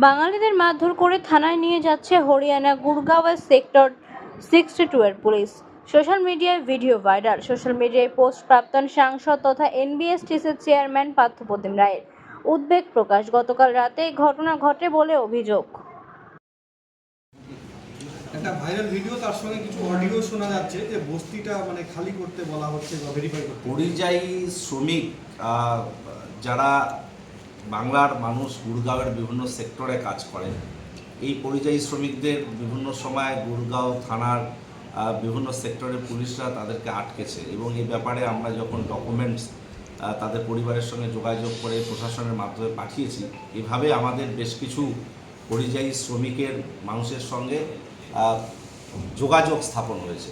বাঙালিদের মারধর করে থানায় নিয়ে যাচ্ছে হরিয়ানা গুরগাঁওয়ের সেক্টর সিক্সটি টু এর পুলিশ। সোশ্যাল মিডিয়ায় ভিডিও ভাইরাল। সোশ্যাল মিডিয়ায় পোস্ট প্রাক্তন সাংসদ তথা এনবিএসটিসির চেয়ারম্যান পার্থপ্রতিম রায়ের উদ্বেগ প্রকাশ। গতকাল রাতে এই ঘটনা ঘটে বলে অভিযোগ। একটা ভাইরাল ভিডিও তার সঙ্গে কিছু অডিও শোনা যাচ্ছে যে বস্তিটা মানে খালি করতে বলা হচ্ছে বা ভেরিফাই করতে। পরিযায়ী শ্রমিক যারা বাংলার মানুষ গুরগাঁওয়ের বিভিন্ন সেক্টরে কাজ করেন। এই পরিযায়ী শ্রমিকদের বিভিন্ন সময় গুরগাঁও থানার বিভিন্ন সেক্টরের পুলিশরা তাদেরকে আটকেছে এবং এই ব্যাপারে আমরা যখন ডকুমেন্টস তাদের পরিবারের সঙ্গে যোগাযোগ করে প্রশাসনের মাধ্যমে পাঠিয়েছি, এভাবে আমাদের বেশ কিছু পরিযায়ী শ্রমিকের মানুষের সঙ্গে যোগাযোগ স্থাপন হয়েছে।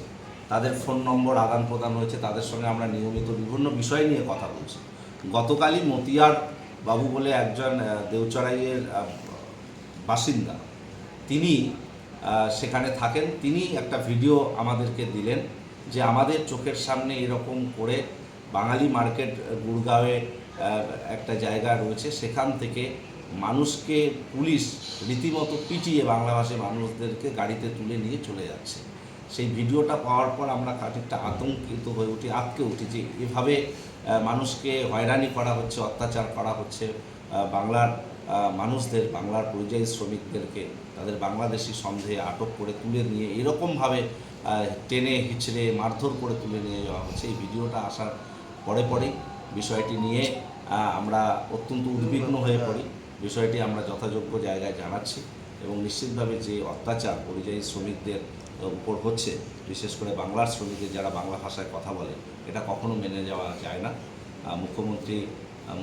তাদের ফোন নম্বর, আদান প্রদান হয়েছে, তাদের সঙ্গে আমরা নিয়মিত বিভিন্ন বিষয় নিয়ে কথা বলছি। গতকালই মতিয়ার বাবু বলে একজন আহ, দেউচড়াইয়ের বাসিন্দা। তিনি সেখানে থাকেন। তিনি একটা ভিডিও আমাদেরকে দিলেন যে আমাদের চোখের সামনে এরকম করে বাঙালি মার্কেট গুড়গাঁওয়ে একটা জায়গা রয়েছে। সেখান থেকে মানুষকে পুলিশ রীতিমতো পিটিয়ে বাংলাভাষী মানুষদেরকে গাড়িতে তুলে নিয়ে চলে যাচ্ছে। সেই ভিডিওটা পাওয়ার পর আমরা খানিকটা আতঙ্কিত হয়ে উঠি আটকে উঠি যে এভাবে মানুষকে হয়রানি করা হচ্ছে, অত্যাচার করা হচ্ছে বাংলার মানুষদের, বাংলার পরিযায়ী শ্রমিকদেরকে, তাদের বাংলাদেশি সন্দেহে আটক করে তুলে নিয়ে, এরকমভাবে টেনে হিচড়ে, মারধর করে তুলে নিয়ে যাওয়া হচ্ছে। এই ভিডিওটা আসার পরে পরেই বিষয়টি নিয়ে আমরা অত্যন্ত উদ্বিগ্ন হয়ে পড়ি। বিষয়টি আমরা যথাযোগ্য জায়গায় জানাচ্ছি। এবং নিশ্চিতভাবে যে অত্যাচার পরিযায়ী শ্রমিকদের উপর হচ্ছে, বিশেষ করে বাংলার শ্রমিকদের যারা বাংলা ভাষায় কথা বলে, এটা কখনো মেনে যাওয়া যায় না। মুখ্যমন্ত্রী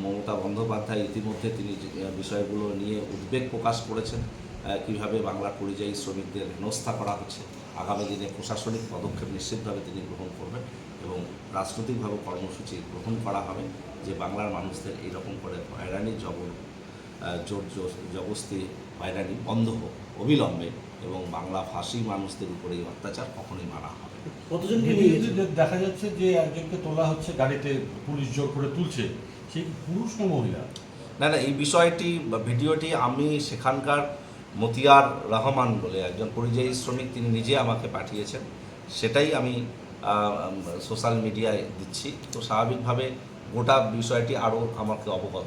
মমতা বন্দ্যোপাধ্যায় ইতিমধ্যে তিনি বিষয়গুলো নিয়ে উদ্বেগ প্রকাশ করেছেন কীভাবে বাংলার পরিযায়ী শ্রমিকদের হেনস্থা করা হচ্ছে, আগামী দিনে প্রশাসনিক পদক্ষেপ নিশ্চিতভাবে তিনি গ্রহণ করবেন এবং রাজনৈতিকভাবে কর্মসূচি গ্রহণ করা হবে, যে বাংলার মানুষদের এইরকম করে হয়রানি, জবর জোর জোর- জবস্তি হয়রানি বন্ধ হোক অবিলম্বে এবং বাংলা ভাষী মানুষদের উপরে এই অত্যাচার কখনোই মানা হবে না। কতজন ভিডিওতে যে দেখা যাচ্ছে যে একজনকে তোলা হচ্ছে গাড়িতে পুলিশ জোর করে তুলছে সেই পুরুষ না মহিলা? না না এই বিষয়টি বা ভিডিওটি আমি সেখানকার মতিয়ার রহমান বলে একজন পরিযায়ী শ্রমিক তিনি নিজে আমাকে পাঠিয়েছেন। সেটাই আমি সোশ্যাল মিডিয়ায় দিচ্ছি। তো স্বাভাবিকভাবে গোটা বিষয়টি আরও আমাকে অবগত